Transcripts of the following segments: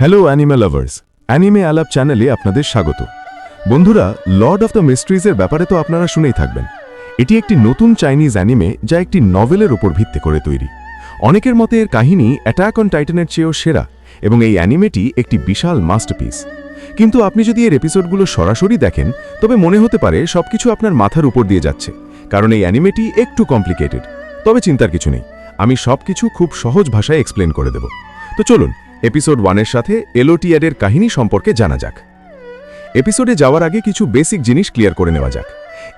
Hello anime lovers anime আলাপ চ্যানেলে আপনাদের স্বাগত। বন্ধুরা লর্ড অফ দ্য মিস্ট্রিজের ব্যাপারে তো আপনারা শুনেই থাকবেন। এটি একটি নতুন চাইনিজ অ্যানিমে যা একটি নভেলের উপর ভিত্তি করে তৈরি। অনেকের মতে এর কাহিনী অ্যাটাক অন টাইটানের চেয়েও সেরা এবং এই অ্যানিমেটি একটি বিশাল মাস্টারপিস কিন্তু আপনি যদি এর এপিসোডগুলো সরাসরি দেখেন, তবে মনে হতে পারে সবকিছু আপনার মাথার উপর দিয়ে যাচ্ছে, কারণ এই অ্যানিমেটি একটু কমপ্লিকেটেড তবে চিন্তার কিছু নেই, আমি সবকিছু খুব সহজ ভাষায় এক্সপ্লেন করে দেব। তো চলুন এপিসোড ওয়ানের সাথে এলোটিয়ারের কাহিনী সম্পর্কে জানা যাক। এপিসোডে যাওয়ার আগে কিছু বেসিক জিনিস ক্লিয়ার করে নেওয়া যাক।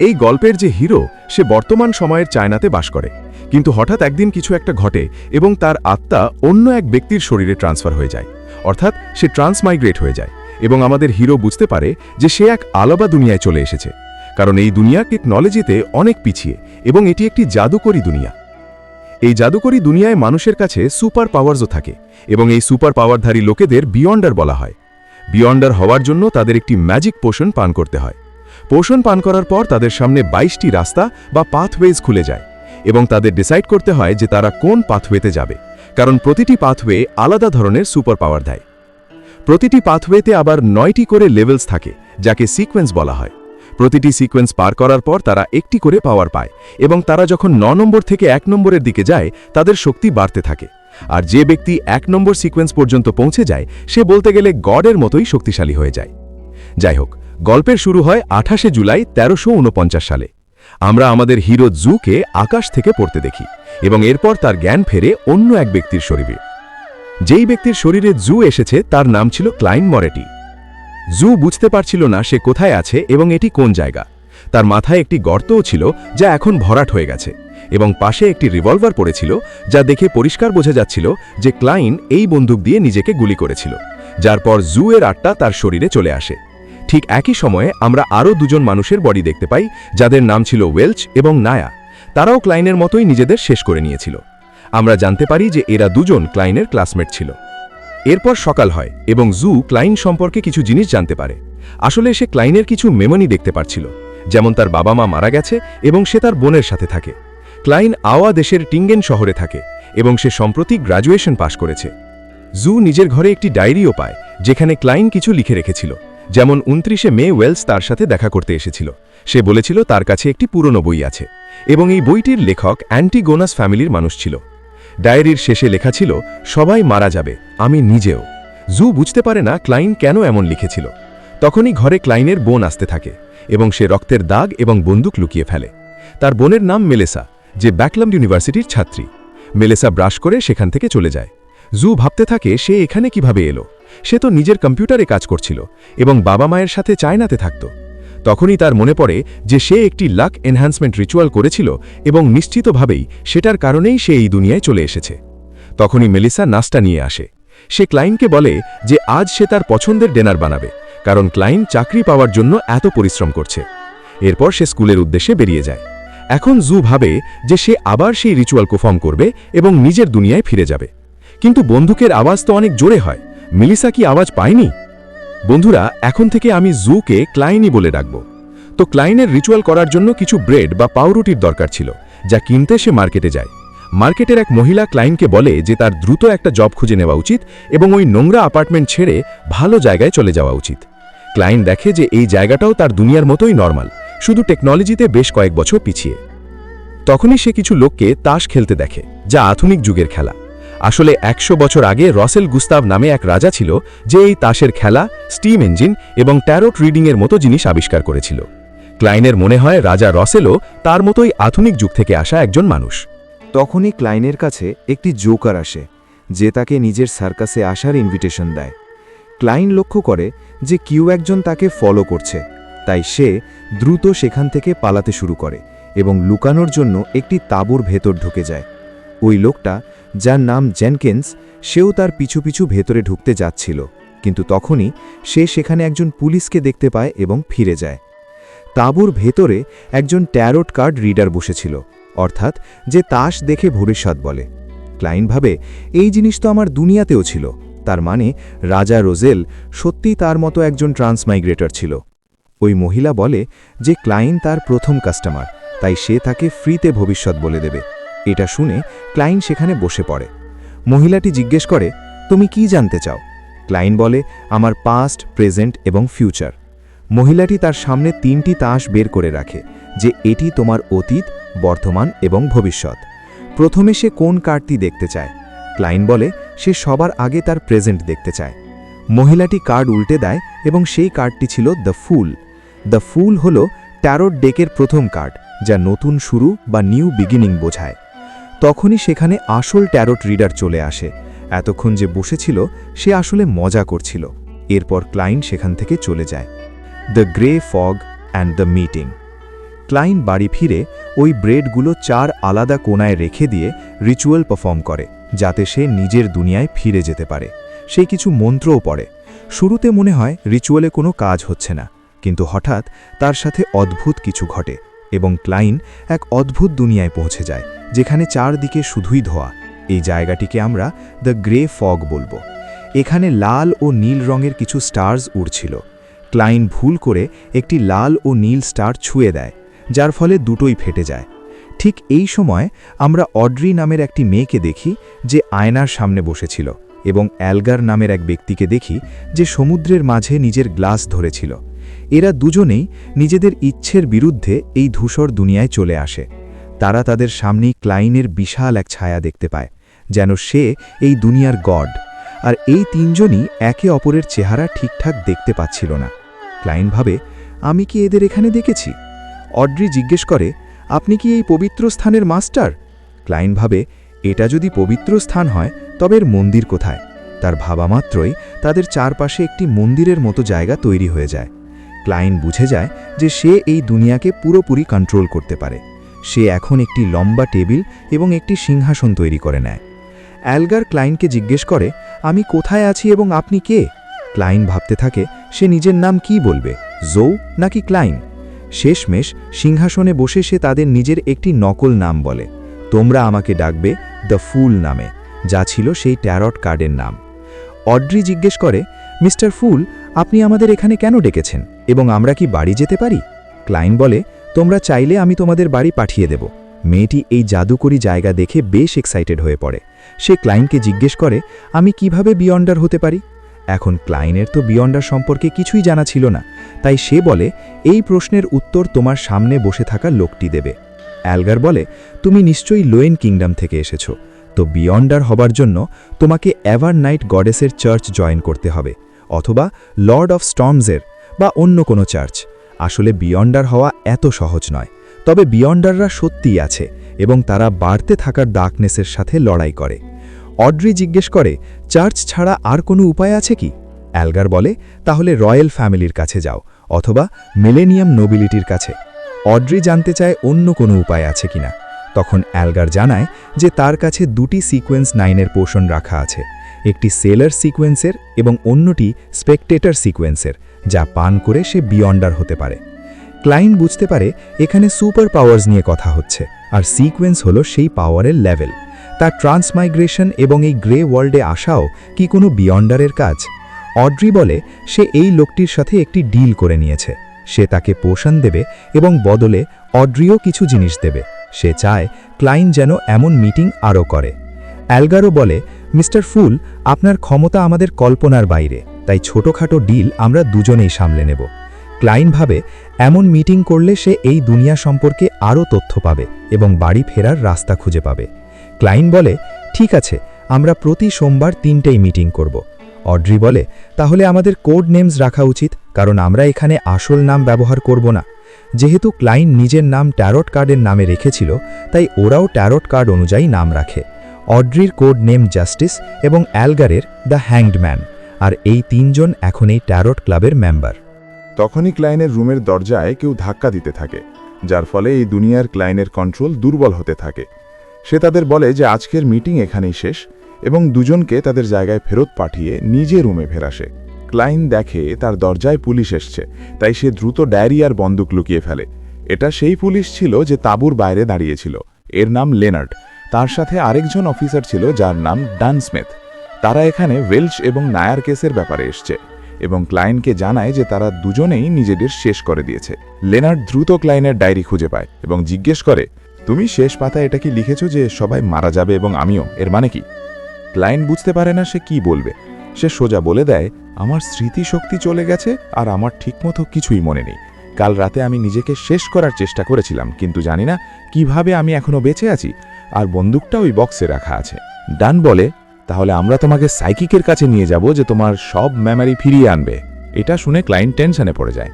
এই গল্পের যে হিরো, সে বর্তমান সময়ের চায়নাতে বাস করে। কিন্তু হঠাৎ একদিন কিছু একটা ঘটে এবং তার আত্মা অন্য এক ব্যক্তির শরীরে ট্রান্সফার হয়ে যায়। অর্থাৎ সে ট্রান্সমাইগ্রেট হয়ে যায় এবং আমাদের হিরো বুঝতে পারে যে সে এক আলাদা দুনিয়ায় চলে এসেছে। কারণ এই দুনিয়া টেকনোলজিতে অনেক পিছিয়ে এবং এটি একটি জাদুকরী দুনিয়া। এই জাদুকরী দুনিয়ায় মানুষের কাছে সুপার পাওয়ারসও থাকে। এবং এই সুপার পাওয়ারধারী লোকেদের বিয়ন্ডার বলা হয়। বিয়ন্ডার হওয়ার জন্য তাদের একটি ম্যাজিক পোষণ পান করতে হয়। পোষণ পান করার পর তাদের সামনে বাইশটি রাস্তা বা পাথওয়েজ খুলে যায় এবং তাদের ডিসাইড করতে হয় যে তারা কোন পাথওয়েতে যাবে, কারণ প্রতিটি পাথওয়ে আলাদা ধরনের সুপার পাওয়ার দেয় প্রতিটি পাথওয়েতে আবার নয়টি করে লেভেলস থাকে, যাকে সিকোয়েন্স বলা হয়। প্রতিটি সিকোয়েন্স পার করার পর তারা একটি করে পাওয়ার পায় এবং তারা যখন ন নম্বর থেকে এক নম্বরের দিকে যায়, তাদের শক্তি বাড়তে থাকে। আর যে ব্যক্তি এক নম্বর সিকোয়েন্স পর্যন্ত পৌঁছে যায়, সে বলতে গেলে গডের মতোই শক্তিশালী হয়ে যায়। যাই হোক, গল্পের শুরু হয় আঠাশে জুলাই তেরোশো সালে। আমরা আমাদের হিরো জুকে আকাশ থেকে পড়তে দেখি এবং এরপর তার জ্ঞান ফেরে অন্য এক ব্যক্তির শরীরে। যেই ব্যক্তির শরীরে জু এসেছে, তার নাম ছিল ক্লাইন মরেটি। জু বুঝতে পারছিল না সে কোথায় আছে এবং এটি কোন জায়গা। তার মাথায় একটি গর্তও ছিল যা এখন ভরাট হয়ে গেছে। এবং পাশে একটি রিভলভার পড়েছিল যা দেখে পরিষ্কার বোঝা যাচ্ছিল যে ক্লাইন এই বন্দুক দিয়ে নিজেকে গুলি করেছিল, যার পর জু এর আটটা তার শরীরে চলে আসে। ঠিক একই সময়ে আমরা আরও দুজন মানুষের বডি দেখতে পাই, যাদের নাম ছিল ওয়েলচ এবং নায়া। তারাও ক্লাইনের মতোই নিজেদের শেষ করে নিয়েছিল। আমরা জানতে পারি যে এরা দুজন ক্লাইনের ক্লাসমেট ছিল। এরপর সকাল হয় এবং জু ক্লাইন সম্পর্কে কিছু জিনিস জানতে পারে। আসলে সে ক্লাইনের কিছু মেমনি দেখতে পারছিল, যেমন তার বাবা মা মারা গেছে এবং সে তার বোনের সাথে থাকে। ক্লাইন আওয়া দেশের টিঙ্গেন শহরে থাকে এবং সে সম্প্রতি গ্রাজুয়েশন পাশ করেছে। জু নিজের ঘরে একটি ডায়েরিও পায়, যেখানে ক্লাইন কিছু লিখে রেখেছিল, যেমন উনত্রিশে মে ওয়েলস তার সাথে দেখা করতে এসেছিল। সে বলেছিল, তার কাছে একটি পুরনো বই আছে। এবং এই বইটির লেখক অ্যান্টিগোনাস ফ্যামিলির মানুষ ছিল। ডায়েরির শেষে লেখা ছিল, সবাই মারা যাবে, আমি নিজেও। জু বুঝতে পারে না ক্লাইন কেন এমন লিখেছিল। তখনই ঘরে ক্লাইনের বোন আসতে থাকে এবং সে রক্তের দাগ এবং বন্দুক লুকিয়ে ফেলে। তার বোনের নাম মেলেসা যে ব্যাকলাম ইউনিভার্সিটির ছাত্রী। মেলেসা ব্রাশ করে সেখান থেকে চলে যায়। জু ভাবতে থাকে, সে এখানে কীভাবে এলো? সে তো নিজের কম্পিউটারে কাজ করছিল এবং বাবা মায়ের সাথে চায়নাতে থাকত। তখনই তার মনে পড়ে যে সে একটি লাক এনহ্যান্সমেন্ট রিচুয়াল করেছিল এবং নিশ্চিতভাবেই সেটার কারণেই সে এই দুনিয়ায় চলে এসেছে। তখনই মেলিসা নাস্তা নিয়ে আসে। সে ক্লাইনকে বলে যে আজ সে তার পছন্দের ডেনার বানাবে, কারণ ক্লাইন চাকরি পাওয়ার জন্য এত পরিশ্রম করছে। এরপর সে স্কুলের উদ্দেশ্যে বেরিয়ে যায়। এখন জু ভাবে যে সে আবার সেই রিচুয়াল পারফর্ম করবে এবং নিজের দুনিয়ায় ফিরে যাবে। কিন্তু বন্দুকের আওয়াজ তো অনেক জোরে হয়। মিলিসা কি আওয়াজ পায়নি? বন্ধুরা, এখন থেকে আমি জুকে ক্লাইনই বলে ডাকব। তো ক্লাইনের রিচুয়াল করার জন্য কিছু ব্রেড বা পাউরুটির দরকার ছিল, যা কিনতে সে মার্কেটে যায়। মার্কেটের এক মহিলা ক্লাইনকে বলে যে তার দ্রুত একটা জব খুঁজে নেওয়া উচিত এবং ওই নোংরা অ্যাপার্টমেন্ট ছেড়ে ভালো জায়গায় চলে যাওয়া উচিত। ক্লাইন দেখে যে এই জায়গাটাও তার দুনিয়ার মতোই নর্মাল। শুধু টেকনোলজিতে বেশ কয়েক বছর পিছিয়ে। তখনই সে কিছু লোককে তাস খেলতে দেখে, যা আধুনিক যুগের খেলা। আসলে একশো বছর আগে রসেল গুস্তাভ নামে এক রাজা ছিল, যে এই তাসের খেলা, স্টিম ইঞ্জিন এবং ট্যারোট রিডিংয়ের মতো জিনিস আবিষ্কার করেছিল। ক্লাইনের মনে হয় রাজা রসেলও তার মতোই আধুনিক যুগ থেকে আসা একজন মানুষ। তখনই ক্লাইনের কাছে একটি জোকার আসে, যে তাকে নিজের সার্কাসে আসার ইনভিটেশন দেয়। ক্লাইন লক্ষ্য করে যে কেউ একজন তাকে ফলো করছে তাই সে দ্রুত সেখান থেকে পালাতে শুরু করে এবং লুকানোর জন্য একটি তাঁবুর ভেতর ঢুকে যায়। ওই লোকটা, যার নাম জেনকিন্স, সেও তার পিছু পিছু ভেতরে ঢুকতে যাচ্ছিল, কিন্তু তখনই সে সেখানে একজন পুলিশকে দেখতে পায় এবং ফিরে যায়। তাঁবুর ভেতরে একজন ট্যারোট কার্ড রিডার বসেছিল, অর্থাৎ যে তাস দেখে ভবিষ্যৎ বলে। ক্লাইন ভাবে, এই জিনিস তো আমার দুনিয়াতেও ছিল। তার মানে রাজা রোজেল সত্যিই তার মতো একজন ট্রান্সমাইগ্রেটর ছিল। ওই মহিলা বলে যে ক্লায়েন্ট তার প্রথম কাস্টমার, তাই সে তাকে ফ্রিতে ভবিষ্যৎ বলে দেবে। এটা শুনে ক্লায়েন্ট সেখানে বসে পড়ে। মহিলাটি জিজ্ঞেস করে, তুমি কি জানতে চাও? ক্লায়েন্ট বলে, আমার পাস্ট প্রেজেন্ট এবং ফিউচার মহিলাটি তার সামনে তিনটি তাস বের করে রাখে, যে এটি তোমার অতীত, বর্তমান এবং ভবিষ্যৎ। প্রথমে সে কোন কার্ডটি দেখতে চায়। ক্লাইন বলে, সে সবার আগে তার প্রেজেন্ট দেখতে চায়। মহিলাটি কার্ড উল্টে দেয় এবং সেই কার্ডটি ছিল দ্য ফুল দ্য ফুল হল ট্যারোট ডেকের প্রথম কার্ড, যা নতুন শুরু বা নিউ বিগিনিং বোঝায়। তখনই সেখানে আসল ট্যারোট রিডার চলে আসে। এতক্ষণ যে বসেছিল, সে আসলে মজা করছিল। এরপর ক্লাইন সেখান থেকে চলে যায়। The grey fog and the meeting. Klein বাড়ি ফিরে ওই ব্রেডগুলো চার আলাদা কোনায় রেখে দিয়ে রিচুয়াল পারফর্ম করে, যাতে সে নিজের দুনিয়ায় ফিরে যেতে পারে। সে কিছু মন্ত্রও পড়ে। শুরুতে মনে হয় রিচুয়ালে কোনো কাজ হচ্ছে না। কিন্তু হঠাৎ তার সাথে অদ্ভুত কিছু ঘটে এবং ক্লাইন এক অদ্ভুত দুনিয়ায় পৌঁছে যায়, যেখানে চারদিকে শুধুই ধোয়া। এই জায়গাটিকে আমরা দ্য গ্রে ফগ বলব। এখানে লাল ও নীল রঙের কিছু স্টার্স উড়ছিল। ক্লাইন ভুল করে একটি লাল ও নীল স্টার ছুঁয়ে দেয়, যার ফলে দুটোই ফেটে যায়। ঠিক এই সময় আমরা অড্রি নামের একটি মেয়েকে দেখি যে আয়নার সামনে বসেছিল এবং অ্যালগার নামের এক ব্যক্তিকে দেখি যে সমুদ্রের মাঝে নিজের গ্লাস ধরেছিল। এরা দুজনেই নিজেদের ইচ্ছের বিরুদ্ধে এই ধূসর দুনিয়ায় চলে আসে। তারা তাদের সামনেই ক্লাইনের বিশাল এক ছায়া দেখতে পায়, যেন সে এই দুনিয়ার গড। আর এই তিনজনই একে অপরের চেহারা ঠিকঠাক দেখতে পাচ্ছিল না। ক্লাইন ভাবে, আমি কি এদের এখানে দেখেছি? অড্রি জিজ্ঞেস করে, আপনি কি এই পবিত্র স্থানের মাস্টার? ক্লাইন ভাবে, এটা যদি পবিত্র স্থান হয়, তবে এর মন্দির কোথায়? তার ভাবা মাত্রই তাদের চারপাশে একটি মন্দিরের মতো জায়গা তৈরি হয়ে যায়। ক্লাইন বুঝে যায় যে সে এই দুনিয়াকে পুরোপুরি কন্ট্রোল করতে পারে। সে এখন একটি লম্বা টেবিল এবং একটি সিংহাসন তৈরি করে নেয়। অ্যালগার ক্লাইনকে জিজ্ঞেস করে, আমি কোথায় আছি এবং আপনি কে? ক্লাইন ভাবতে থাকে, সে নিজের নাম কি বলবে, জৌ নাকি ক্লাইন শেষমেশ সিংহাসনে বসে সে তাদের নিজের একটি নকল নাম বলে। তোমরা আমাকে ডাকবে দ্য ফুল নামে, যা ছিল সেই ট্যারট কার্ডের নাম। অড্রি জিজ্ঞেস করে, মিস্টার ফুল আপনি আমাদের এখানে কেন ডেকেছেন? এবং আমরা কি বাড়ি যেতে পারি? ক্লাইন বলে, তোমরা চাইলে আমি তোমাদের বাড়ি পাঠিয়ে দেব। মেয়েটি এই জাদুকরি জায়গা দেখে বেশ এক্সাইটেড হয়ে পড়ে। সে ক্লাইনকে জিজ্ঞেস করে, আমি কীভাবে বিয়ন্ডার হতে পারি? এখন ক্লাইনের তো বিয়ন্ডার সম্পর্কে কিছুই জানা ছিল না, তাই সে বলে, এই প্রশ্নের উত্তর তোমার সামনে বসে থাকা লোকটি দেবে। অ্যালগার বলে, তুমি নিশ্চয়ই লোয়েন কিংডম থেকে এসেছ। তো বিয়ন্ডার হবার জন্য তোমাকে এভার নাইট গডেসের চার্চ জয়েন করতে হবে। অথবা লর্ড অফ স্টর্মসের বা অন্য কোনো চার্চ। আসলে বিয়ন্ডার হওয়া এত সহজ নয়। তবে বিয়ন্ডাররা সত্যিই আছে এবং তারা বাড়তে থাকার ডার্কনেসের সাথে লড়াই করে। অড্রি জিজ্ঞেস করে, চার্চ ছাড়া আর কোনো উপায় আছে কি? অ্যালগার বলে, তাহলে রয়্যাল ফ্যামিলির কাছে যাও অথবা মিলেনিয়াম নোবিলিটির কাছে। অড্রি জানতে চায় অন্য কোনো উপায় আছে কিনা। তখন অ্যালগার জানায় যে তার কাছে দুটি সিকোয়েন্স নাইনের পোষণ রাখা আছে। একটি সেলার সিকোয়েন্সের এবং অন্যটি স্পেকটেটার সিকোয়েন্সের, যা পান করে সে বিয়ন্ডার হতে পারে। ক্লাইন বুঝতে পারে এখানে সুপার পাওয়ার্স নিয়ে কথা হচ্ছে, আর সিকোয়েন্স হলো সেই পাওয়ারের লেভেল। তার ট্রান্সমাইগ্রেশন এবং এই গ্রে ওয়ার্ল্ডে আসাও কি কোনো বিয়ন্ডারের কাজ? অড্রি বলে, সে এই লোকটির সাথে একটি ডিল করে নিয়েছে। সে তাকে পোষণ দেবে এবং বদলে অড্রিও কিছু জিনিস দেবে। সে চায় ক্লাইন যেন এমন মিটিং আরও করে। অ্যালগারো বলে মিস্টার ফুল, আপনার ক্ষমতা আমাদের কল্পনার বাইরে, তাই ছোটখাটো ডিল আমরা দুজনেই সামলে নেব। ক্লাইন ভাবে, এমন মিটিং করলে সে এই দুনিয়া সম্পর্কে আরও তথ্য পাবে এবং বাড়ি ফেরার রাস্তা খুঁজে পাবে। ক্লাইন বলে, ঠিক আছে, আমরা প্রতি সোমবার তিনটেই মিটিং করব। অড্রি বলে, তাহলে আমাদের কোড নেমস রাখা উচিত, কারণ আমরা এখানে আসল নাম ব্যবহার করব না। যেহেতু ক্লাইন নিজের নাম ট্যারট কার্ডের নামে রেখেছিল, তাই ওরাও ট্যারট কার্ড অনুযায়ী নাম রাখে। অড্রির কোড নেম জাস্টিস এবং অ্যালগারের দ্য হ্যাংড ম্যান, আর এই তিনজন এখন এই ট্যারট ক্লাবের মেম্বার। তখনই ক্লাইনের রুমের দরজায় কেউ ধাক্কা দিতে থাকে, যার ফলে এই দুনিয়ার ক্লাইনের কন্ট্রোল দুর্বল হতে থাকে। সে তাদের বলে যে আজকের মিটিং এখানেই শেষ এবং দুজনকে তাদের জায়গায় ফেরত পাঠিয়ে নিজে রুমে ফেরাসে ক্লাইন দেখে তার দরজায় পুলিশ এসছে, তাই সে দ্রুত ডায়েরি আর বন্দুক লুকিয়ে ফেলে। এটা সেই পুলিশ ছিল যে তাঁবুর বাইরে দাঁড়িয়েছিল। এর নাম লেনার্ড। তার সাথে আরেকজন অফিসার ছিল যার নাম ডান স্মিথ। তারা এখানে ওয়েলচ এবং নায়ার কেসের ব্যাপারে এসছে এবং ক্লায়েন্টকে জানায় যে তারা দুজনেই নিজেদের শেষ করে দিয়েছে। লেনার্ড দ্রুত ক্লাইনের ডায়েরি খুঁজে পায় এবং জিজ্ঞেস করে, তুমি শেষ পাতায় এটা কি লিখেছ যে সবাই মারা যাবে এবং আমিও? এর মানে কি? ক্লায়েন্ট বুঝতে পারে না সে কি বলবে। সে সোজা বলে দেয়, আমার স্মৃতিশক্তি চলে গেছে আর আমার ঠিকমতো কিছুই মনে নেই। কাল রাতে আমি নিজেকে শেষ করার চেষ্টা করেছিলাম, কিন্তু জানি না কীভাবে আমি এখনও বেঁচে আছি। আর বন্দুকটা ওই বক্সে রাখা আছে। ডান বলে, তাহলে আমরা তোমাকে সাইকিকের কাছে নিয়ে যাব যে তোমার সব মেমরি ফিরিয়ে আনবে। এটা শুনে ক্লায়েন্ট টেনশনে পড়ে যায়।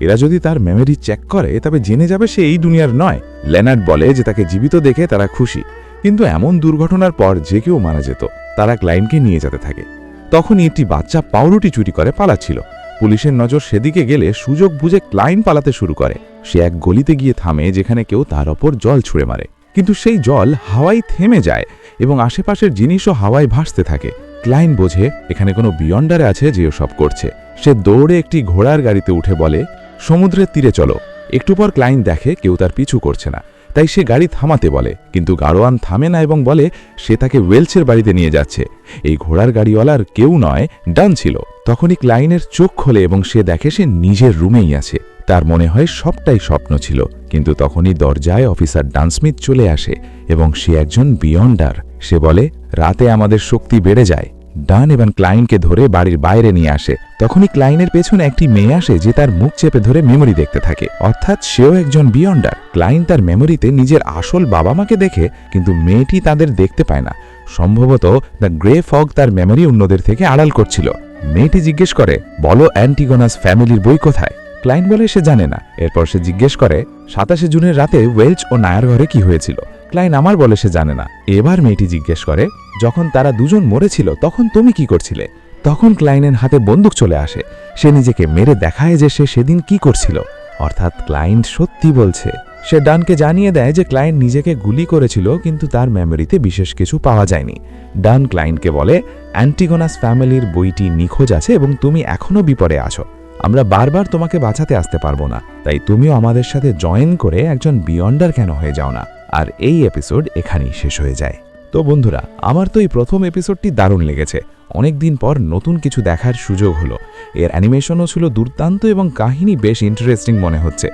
এরা যদি তার মেমরি চেক করে, তবে জেনে যাবে সে এই দুনিয়ার নয়। লেনার্ড বলে যে তাকে জীবিত দেখে তারা খুশি। কিন্তু এমন দুর্ঘটনার পর যে কেউ মারা যেত, তারা ক্লায়েন্টকে নিয়ে যেতে থাকে। তখনই একটি বাচ্চা পাউরুটি চুরি করে পালাচ্ছিল। পুলিশের নজর সেদিকে গেলে সুযোগ বুঝে ক্লায়েন্ট পালাতে শুরু করে। সে এক গলিতে গিয়ে থামে, যেখানে কেউ তার ওপর জল ছুঁড়ে মারে। কিন্তু সেই জল হাওয়ায় থেমে যায় এবং আশেপাশের জিনিসও হাওয়ায় ভাসতে থাকে। ক্লায়েন্ট বোঝে, এখানে কোনো বিয়ন্ডারে আছে যে সব করছে? সে দৌড়ে একটি ঘোড়ার গাড়িতে উঠে বলে, সমুদ্রের তীরে চলো। একটু পর ক্লায়েন্ট দেখে কেউ তার পিছু করছে না, তাই সে গাড়ি থামাতে বলে, কিন্তু গাড়োয়ান থামে না এবং বলে, সে তাকে ওয়েলসের বাড়িতে নিয়ে যাচ্ছে। এই ঘোড়ার গাড়িওয়ালার কেউ নয়, ডান ছিল। তখনই ক্লাইনের চোখ খোলে এবং সে দেখে সে নিজের রুমেই আছে। তার মনে হয় সবটাই স্বপ্ন ছিল, কিন্তু তখনই দরজায় অফিসার ডানস্মিথ চলে আসে এবং সে একজন বিয়ন্ডার। সে বলে, রাতে আমাদের শক্তি বেড়ে যায়। ডান এবং ক্লায়েন্টকে ধরে বাড়ির বাইরে নিয়ে আসে। তখনই ক্লাইনের পেছনে একটি মেয়ে আসে যে তার মুখ চেপে ধরে মেমরি দেখতে থাকে। অর্থাৎ সেও একজন বিয়ন্ডার। ক্লায়েন্ট তার মেমরিতে নিজের আসল বাবা মাকে দেখে, কিন্তু মেয়েটি তাদের দেখতে পায় না। সম্ভবত দ্য গ্রে ফগ তার মেমরি অন্যদের থেকে আড়াল করছিল। মেয়েটি জিজ্ঞেস করে, বলো, অ্যান্টিগোনাস ফ্যামিলির বই কোথায়? ক্লায়েন্ট বলে, সে জানে না। এরপর সে জিজ্ঞেস করে, সাতাশে জুনের রাতে ওয়েলচ ও নায়ার ঘরে কি হয়েছিল? ক্লায়েন্ট, আমার বলে, সে জানে না। এবার মেয়েটি জিজ্ঞেস করে, যখন তারা দুজন মরেছিল, তখন তুমি কি করছিলে? তখন ক্লায়েন্টের হাতে বন্দুক চলে আসে। সে নিজেকে মেরে দেখায় যে সে সেদিন কি করছিল। অর্থাৎ ক্লায়েন্ট সত্যি বলছে সে ডানকে জানিয়ে দেয় যে ক্লায়েন্ট নিজেকে গুলি করেছিল, কিন্তু তার মেমোরিতে বিশেষ কিছু পাওয়া যায়নি। ডান ক্লায়েন্টকে বলে, অ্যান্টিগোনাস ফ্যামিলির বইটি নিখোঁজ আছে এবং তুমি এখনও বিপদে আছো। আমরা বারবার তোমাকে বাঁচাতে আসতে পারব না, তাই তুমিও আমাদের সাথে জয়েন করে একজন বিয়ন্ডার কেন হয়ে যাও না? আর এই এপিসোড এখানেই শেষ হয়ে যায়। তো বন্ধুরা, আমার তো এই প্রথম এপিসোডটি দারুণ লেগেছে। অনেক দিন পর নতুন কিছু দেখার সুযোগ হলো। এর অ্যানিমেশনও ছিল দুর্দান্ত এবং কাহিনী বেশ ইন্টারেস্টিং মনে হচ্ছে।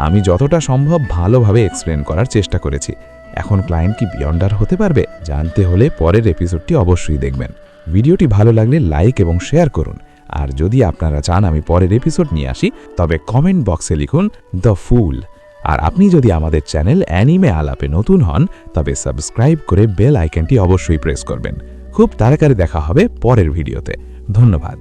আমি যতটা সম্ভব ভালোভাবে এক্সপ্লেন করার চেষ্টা করেছি। এখন ক্লায়েন্ট কি বিয়ন্ডার হতে পারবে? জানতে হলে পরের এপিসোডটি অবশ্যই দেখবেন। ভিডিওটি ভালো লাগলে লাইক এবং শেয়ার করুন। আর যদি আপনারা চান আমি পরের এপিসোড নিয়ে আসি, তবে কমেন্ট বক্সে লিখুন দ্য ফুল আর আপনি যদি আমাদের চ্যানেল অ্যানিমে আলাপে নতুন হন, তবে সাবস্ক্রাইব করে বেল আইকনটি অবশ্যই প্রেস করবেন। খুব তাড়াতাড়ি দেখা হবে পরের ভিডিওতে ধন্যবাদ।